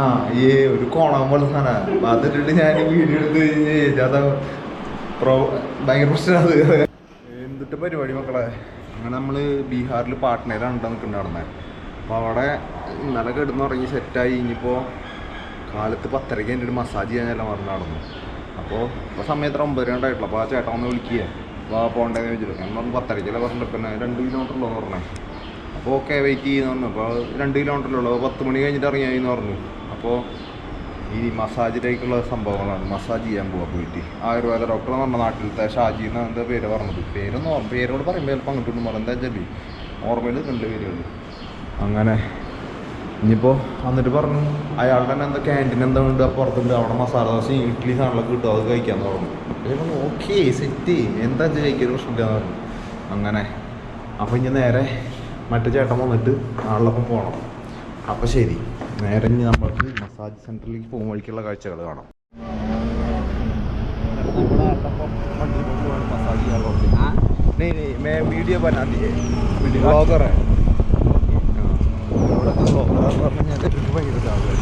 ആ ഈ ഒരു കോണം പോലെ സാധനം അതിട്ടിട്ട് ഞാൻ വീഡിയോ എടുത്ത് കഴിഞ്ഞ് അത് പ്രോ ഭയങ്കര പ്രശ്നമാണ് എന്തിട്ട് പരിപാടി മക്കളെ? അങ്ങനെ നമ്മൾ ബീഹാറിൽ പാട്നയിലാണ് നിൽക്കുന്നത് നടന്നത് അപ്പോൾ അവിടെ ഇന്നലെ കിടന്നുറങ്ങി സെറ്റായി ഇനിയിപ്പോൾ കാലത്ത് പത്തരയ്ക്ക് എന്റെ ഒരു മസാജ് ചെയ്യാനെല്ലാം പറഞ്ഞ് നടന്നു. അപ്പോൾ ഇപ്പോൾ സമയത്ത് ഒമ്പത് രണ്ടായിട്ടുള്ളൂ അപ്പോൾ ആ ചേട്ടൻ ഒന്ന് വിളിക്കുക അപ്പോൾ ആ പോകേണ്ടതെന്ന് വെച്ചിട്ട് ഞാൻ പറഞ്ഞു പത്തരയ്ക്കല്ലേ പറഞ്ഞിട്ട് പിന്നെ രണ്ട് കിലോമീറ്റർ ഉള്ളൂ എന്ന് പറഞ്ഞേ. അപ്പോൾ ഓക്കെ വെയിറ്റ് ചെയ്യുന്നു പറഞ്ഞു. അപ്പോൾ രണ്ട് കിലോമീറ്ററിലുള്ളൂ പത്ത് മണി കഴിഞ്ഞിട്ട് ഇറങ്ങിയായി എന്ന് പറഞ്ഞു. അപ്പോൾ ഈ മസാജിലേക്കുള്ള സംഭവങ്ങളാണ്. മസാജ് ചെയ്യാൻ പോവാ പോയിട്ട്. ആയുർവേദ ഡോക്ടർ നമ്മുടെ നാട്ടിലത്തെ ഷാജി എന്നാണ് എന്താ പേര് പറഞ്ഞത്. പേരൊന്നും ഓർമ്മ പേരോട് പറയുമ്പോൾ ചിലപ്പോൾ അങ്ങോട്ടും പറഞ്ഞു എന്താ ചെല്ലി ഓർമ്മയിൽ രണ്ട് പേരുകൾ അങ്ങനെ ഇനിയിപ്പോൾ എന്നിട്ട് പറഞ്ഞു. അയാളുടെ തന്നെ എന്താ ക്യാന്റീൻ എന്താ ഉണ്ട്? പുറത്തുണ്ട്. അവിടെ മസാല ദോശ ഇഡ്ഡലി സാധനങ്ങളൊക്കെ കിട്ടും. അത് കഴിക്കാൻ തുടങ്ങും അപ്പോൾ ഓക്കെ സെറ്റ് എന്താ കഴിക്കാൻ പ്രശ്നമില്ലാന്ന് പറഞ്ഞു. അങ്ങനെ. അപ്പോൾ ഇനി നേരെ മറ്റേ ചേട്ടൻ വന്നിട്ട് ആളിലൊപ്പം പോകണം അപ്പോൾ ശരി. നേരെ ഇനി നമ്മൾക്ക് മസാജ് സെൻറ്ററിലേക്ക് പോകും വഴിക്കുള്ള കാഴ്ചകൾ കാണാം मसाज ചെയ്യാൻ പോകുന്നത്. नहीं नहीं मैं वीडियो बनाती है वीडियो ब्लॉगर है ഇവിടെ ബ്ലോഗർ എന്ന് പറഞ്ഞു കഴിഞ്ഞാൽ എനിക്ക് ഭയങ്കര ഇതാണ്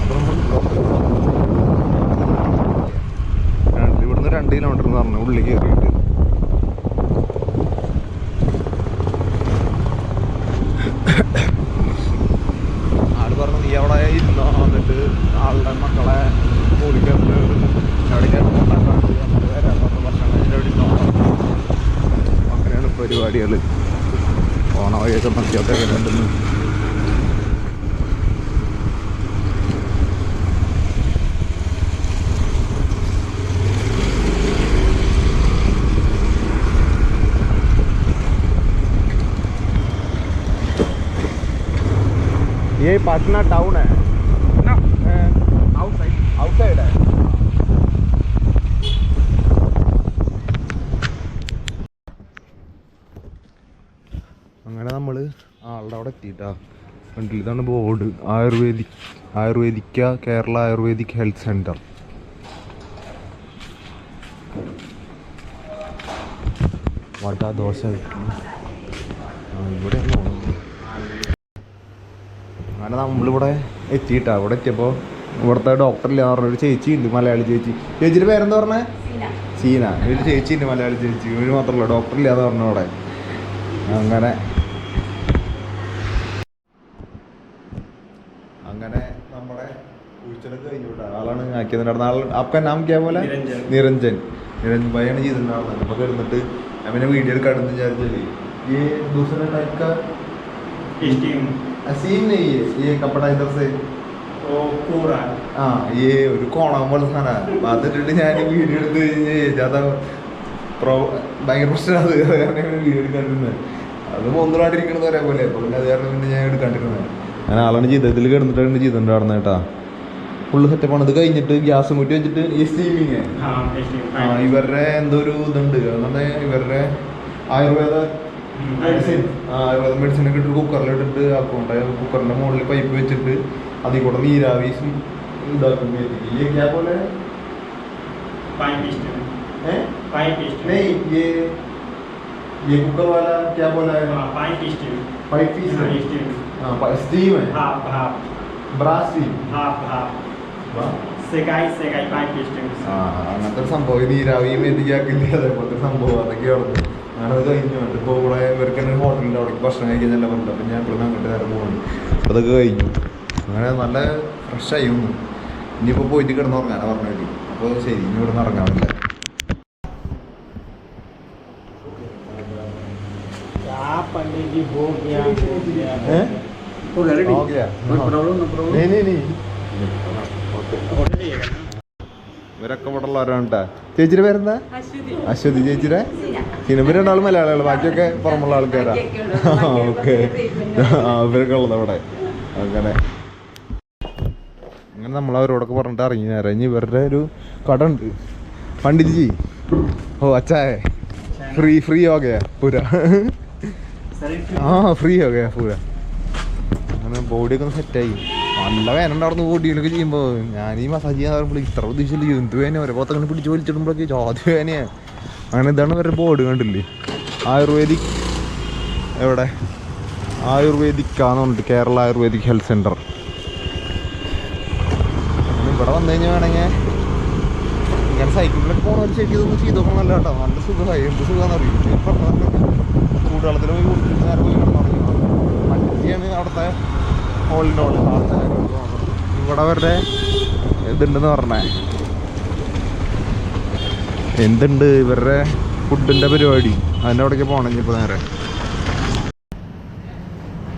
അപ്പോൾ നമ്മൾ ഇവിടുന്ന് രണ്ട് കിലോമീറ്റർ എന്ന് പറഞ്ഞു ഉള്ളിൽ കയറിയിട്ട് പരിപാടികൾ ഓണ വഴിയൊക്കെ മതിയൊക്കെ കണ്ടെന്ന് ये पटना टाउन है No, Uh, outside. outside है അവിടെ എത്തിയിട്ടാ. കണ്ടില്ല? ഇതാണ് board. Ayurvedic ആയുർവേദിക്ക Kerala ayurvedic health centre vada dosa ഇവിടെ അങ്ങനെ നമ്മളിവിടെ എത്തിയിട്ടാ. ഇവിടെ എത്തിയപ്പോൾ ഇവിടുത്തെ ഡോക്ടറില്ല പറഞ്ഞൊരു ചേച്ചി ഉണ്ട് മലയാളി ചേച്ചി. ചേച്ചിയുടെ പേരെന്താ പറഞ്ഞേ? സീന. ഒരു ചേച്ചി ഉണ്ട് മലയാളി ചേച്ചി. ഒരു മാത്രമല്ല ഡോക്ടറില്ലാന്ന് പറഞ്ഞു അവിടെ. അങ്ങനെ നമ്മുടെ കുഴിച്ചലൊക്കെ കഴിഞ്ഞു വിട്ടാ ആളാണ് ആക്കിയതിൻ്റെ ആൾ ആപ്കാ നാം ക്യാ പോലെ നിരഞ്ജൻ. നിരഞ്ജൻ നിരഞ്ജൻ ഭായിയാണ് ചെയ്തിട്ടുണ്ടാവുന്നത് അപ്പോൾ കിടന്നിട്ട് അവനെ വീഡിയോ എടുക്കാണെന്ന് വിചാരിച്ചാല് ഈ ദൂസര ടൈപ്പ് का Steam. सीन नहीं है ये कपड़ा इधर से वो पूरा. ആ ഈ ഒരു കോണം പോലെ സാധനം അതിട്ടിട്ട് ഞാൻ വീഡിയോ എടുത്ത് കഴിഞ്ഞ് അത് പ്രോ ഭയങ്കര പ്രശ്നമാണ് അത് കാരണം വീഡിയോ എടുക്കാണ്ടിരുന്നത് അത് ഒന്നുകൂടാണ്ടിരിക്കണത് ഒരേപോലെ അപ്പോൾ പിന്നെ അത് കാരണം പിന്നെ ഞാൻ എടുക്കാണ്ടിരുന്നത് ഞാൻ ആളാണ് ചെയ്തതിൽ കിടന്നിട്ടാണ് ചെയ്തിട്ടുണ്ടായിരുന്നത് കേട്ടാ ഫുള്ള് സെറ്റപ്പാണ് ഇത് കഴിഞ്ഞിട്ട് ഗ്യാസ് മുറ്റി വെച്ചിട്ട് ഈ സ്റ്റീമിങ് हाँ steam. ആ ഇവരുടെ എന്തോ ഒരു ഇതുണ്ട് അതുകൊണ്ട് ഇവരുടെ ആയുർവേദ മെഡിസിൻ ആയുർവേദ മെഡിസിൻ ഒക്കെ ഇട്ട് കുക്കറിലിട്ടിട്ട് ആക്കുന്നുണ്ട് കുക്കറിന്റെ മുകളിൽ പൈപ്പ് വെച്ചിട്ട് അതിൽ കൂടെ നീരാവി സ് ഇതാക്കും ये क्या बोले पाइप steam. हैं पाइप steam. नहीं ये ये कुकर वाला क्या बोला है हाँ पाइप steam. पाइप पीस हाँ है steam. हाँ स्टीम है भाप भाप ब्रास स्टीम भाप भाप सेकाई सेकाई पाइप steam. ആ അങ്ങനത്തെ ഒരു സംഭവം ഈ നീരാവി മെതിയാക്കില്ല അതേപോലത്തെ സംഭവം അതൊക്കെ അവിടെ ഞാനത് കഴിഞ്ഞു ഇപ്പോൾ ഇവിടെ ഇവർക്ക് തന്നെ ഹോട്ടലിൻ്റെ അവിടെ ഭക്ഷണം കഴിക്കാൻ നല്ല പറഞ്ഞില്ല അപ്പം ഞാൻ ഇവിടെ അങ്ങോട്ട് നേരം പോകുന്നു അപ്പോൾ അതൊക്കെ കഴിഞ്ഞു അങ്ങനെ നല്ല ഫ്രഷായി ഒന്ന് ഇനിയിപ്പോൾ പോയിട്ട് കിടന്ന് ഉറങ്ങാനാണ് പറഞ്ഞു അപ്പോൾ ശരി ഇനി ഇവിടെ നിന്ന് ഇറങ്ങാമില്ല क्या पंडित जी हो गया हो गया हैं? हो गया हो गया नो प्रॉब्लम नो प्रॉब्लम नहीं नहीं नहीं ഓക്കെ होटल ही है ഇവരൊക്കെ ഇവിടെ ചേച്ചിയുടെ പേരെന്താ? അശ്വതി. ചേച്ചിയുടെ സിനിമ രണ്ടാൾ മലയാളികൾ ബാക്കിയൊക്കെ പുറമുള്ള ആൾക്കാരാ. ഓക്കെ. ഇവരൊക്കെ ഉള്ളത് അവിടെ. അങ്ങനെ. അങ്ങനെ നമ്മൾ അവരോടൊക്കെ പറഞ്ഞിട്ട് ഇറങ്ങി നേരെ. ഇവരുടെ ഒരു കട ഉണ്ട്. പണ്ഡിറ്റ് ജി ഓ അച്ചായ. ഫ്രീ ഫ്രീ യോഗയാ പൂര. ആ ഫ്രീ യോഗയാ പൂര. അങ്ങനെ ബോഡിയൊക്കെ സെറ്റായി നല്ല വേന ഉണ്ടായിരുന്നു ഓടിയൊക്കെ ചെയ്യുമ്പോൾ ഞാൻ ഈ മസാജ് ചെയ്യാൻ പറയുമ്പോൾ ഇത്ര ഉദ്ദേശമില്ല എന്ത് വേന ഒരേ പുറത്ത് അങ്ങനെ പിടിച്ച് വലിച്ചിടുമ്പോഴൊക്കെ ജാതി വേനയാണ് അങ്ങനെ ഇതാണ് ഇവരുടെ ബോർഡ് കണ്ടില്ലേ? ആയുർവേദിക് എവിടെ? ആയുർവേദിക് ആന്ന് പറഞ്ഞിട്ട് കേരള ആയുർവേദിക് ഹെൽത്ത് സെന്റർ ഇവിടെ വന്നു കഴിഞ്ഞാൽ വേണമെങ്കിൽ ഇങ്ങനെ സൈക്കിളിലൊക്കെ പോകണ ശരിക്കും ഇതൊന്നും ചെയ്ത് നോക്കണം നല്ല കേട്ടോ നല്ല സുഖമായി. എന്ത് സുഖമാണെന്ന് അറിയും ചൂടുവെള്ളത്തിൽ പോയി കുടിച്ചിട്ട് നേരെ പോയി കിടന്നു തുടങ്ങി മറ്റേ അവിടുത്തെ ഹോളിന്റെ ഹോളിൽ ഇവിടെ അവരുടെ ഇതുണ്ടെന്ന് പറഞ്ഞേ. എന്തുണ്ട് ഇവരുടെ ഫുഡിന്റെ പരിപാടി? അതിന്റെ അവിടേക്ക് പോകണം ഇനിയിപ്പോൾ നേരെ.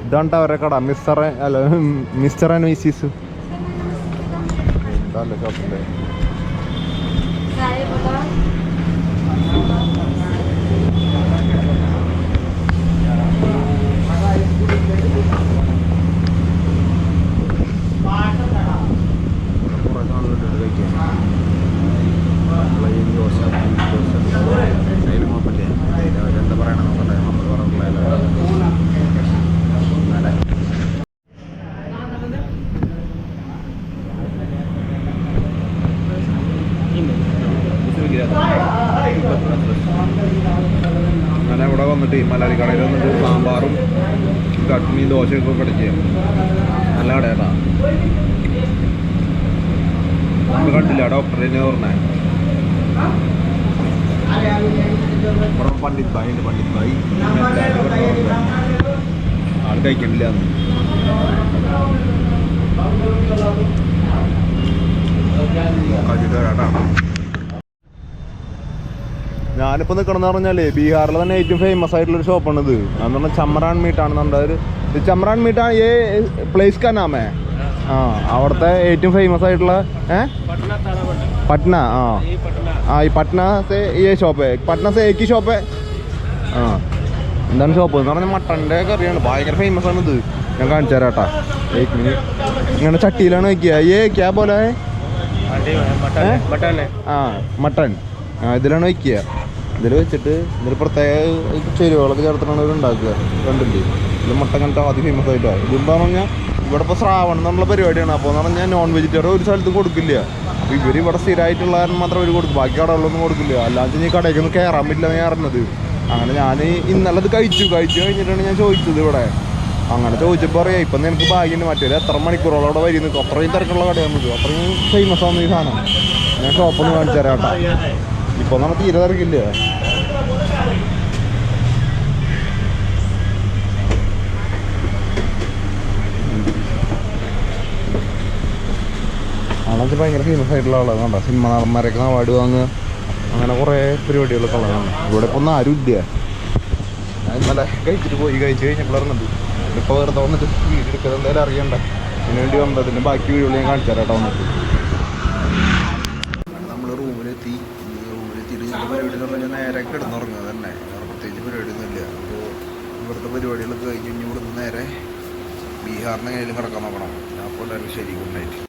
ഇതാണ്ട് അവരുടെ കട. മിസ്റ്റർ അല്ല മിസ്റ്റർ ആൻഡ് മിസീസ് എന്താ ഷോപ്പിന്റെ Saya betul. കുറേ സാധനങ്ങളുണ്ട് കഴിക്കാൻ പ്ലെയിൻ ദോശ ബീഫ് ദോശ അതിൽ കുഴപ്പമില്ല അതിൽ അവരെന്താ പറയണത് നോക്കട്ടെ നമ്മൾ പറഞ്ഞിട്ടില്ല നല്ല അങ്ങനെ ഇവിടെ വന്നിട്ട് മലയാളി കടയിൽ വന്നിട്ട് സാമ്പാറും ദോശയൊക്കെ പഠിക്കുക നല്ല കടയാട്ടാ നമ്മൾ കണ്ടില്ല ഡോക്ടറിനെ പറഞ്ഞേ ഇവിടെ പണ്ഡിത് ഭായി ഉണ്ട് പണ്ഡിത് ഭായി. ആൾ കഴിക്കണില്ല ഞാനിപ്പോൾ നിൽക്കണമെന്ന് പറഞ്ഞാൽ ബീഹാറിൽ തന്നെ ഏറ്റവും ഫേമസ് ആയിട്ടുള്ള ഒരു ഷോപ്പാണ് ഇത് എന്ന് പറഞ്ഞാൽ ചമ്രാൻ മീറ്റ് ആണ് നമ്മുടെ ഒരു ചമ്രാൻ മീറ്റാണ് ഏ പ്ലേസ് കാ നാമേ ആ അവിടുത്തെ ഏറ്റവും ഫേമസ് ആയിട്ടുള്ള ഏ? പട്ന ആ. ആ ഈ പട്ന സേ ഈ ഷോപ്പ് പട്ന സേ ഏക്ക് ഷോപ്പ് ആ എന്താണ് ഷോപ്പ് എന്ന് പറഞ്ഞാൽ മട്ടന്റെ കറിയാണ്. ഭയങ്കര ഫേമസ് ആണ് ഇത് ഞാൻ കാണിച്ചു തരാം കേട്ടാ ഏക്ക് മിനിറ്റ് ഇങ്ങനെ ചട്ടിയിലാണ് വയ്ക്കുക ഏ? ക്യാ പോലെ? ആ മട്ടൺ ആ ഇതിലാണ് വയ്ക്കുക ഇതിൽ വെച്ചിട്ട് ഇതിൽ പ്രത്യേക ചേരുവകളൊക്കെ ചേർത്തിട്ടാണ് ഇവർ ഉണ്ടാക്കുക. കണ്ടില്ലേ? ഇത് മുട്ട അങ്ങനത്തെ ആദ്യം ഫേമസ് ആയിട്ടാണ് ഇതെന്ന് പറഞ്ഞാൽ ഇവിടെ ഇപ്പോൾ ശ്രാവണം എന്നുള്ള പരിപാടിയാണ്. അപ്പോൾ എന്ന് പറഞ്ഞാൽ നോൺ വെജിറ്റേറിയൻ ഒരു സ്ഥലത്ത് കൊടുക്കില്ല. അപ്പോൾ ഇവർ ഇവിടെ സ്ഥിരമായിട്ടുള്ള മാത്രം ഇവർ കൊടുക്കും. ബാക്കി കടകളിലൊന്നും കൊടുക്കില്ല. അല്ലാതെ ഈ കടയ്ക്കൊന്നും കയറാൻ പറ്റില്ല ഞാൻ അറിഞ്ഞത്. അങ്ങനെ ഞാൻ ഇന്നലെ അത് കഴിച്ചു. കഴിച്ചു കഴിഞ്ഞിട്ടാണ് ഞാൻ ചോദിച്ചത് ഇവിടെ. അങ്ങനെ ചോദിച്ചപ്പോൾ അറിയാം ഇപ്പം നിനക്ക് ഭാഗ്യം മറ്റേ എത്ര മണിക്കൂറോളം അവിടെ വരി നിൽക്കും അത്രയും തിരക്കുള്ള കടയാണ് അത്രയും ഫേമസ് ആണ് ഈ സാധനം. ഞാൻ ഷോപ്പൊന്ന് കാണിച്ചു തരാം കേട്ടോ. ഇപ്പോൾ നമുക്ക് തീരെ തിരക്കില്ല ആളെന്ന് ഭയങ്കര ഫേമസ് ആയിട്ടുള്ള ആളാണ് കണ്ടോ? സിനിമ നടന്മാരൊക്കെ അവാർഡ് വാങ്ങുക. അങ്ങനെ കുറേ പരിപാടികളൊക്കെ ഉള്ളതാണ് ഇവിടെ ഇപ്പോൾ ഒന്നും ആരും ഇല്ല. ഞാൻ ഇന്നലെ കഴിച്ചിട്ട് പോയി. കഴിച്ച് കഴിഞ്ഞപ്പോഴാണ് ഇപ്പൊ വെറുതെ വന്നിട്ട് വീഡിയോ എടുക്കുന്നത് എന്തായാലും അറിയണ്ട. അതിന് വേണ്ടി വന്നത് ബാക്കി വീടുകൾ ഞാൻ കാണിച്ചു വന്നിട്ട്. പരിപാടി എന്ന് പറഞ്ഞാൽ നേരെ കിടന്നുറങ്ങുക തന്നെ. പ്രത്യേകിച്ച് പരിപാടിയൊന്നുമില്ല. അപ്പോൾ ഇവിടുത്തെ പരിപാടികളൊക്കെ കഴിഞ്ഞ് ഇനി ഇവിടുന്ന് നേരെ ബീഹാറിന് കയ്യിൽ കിടക്കാൻ നോക്കണം. അപ്പോൾ എല്ലാവർക്കും ശരി ഗുഡ് നൈറ്റ്.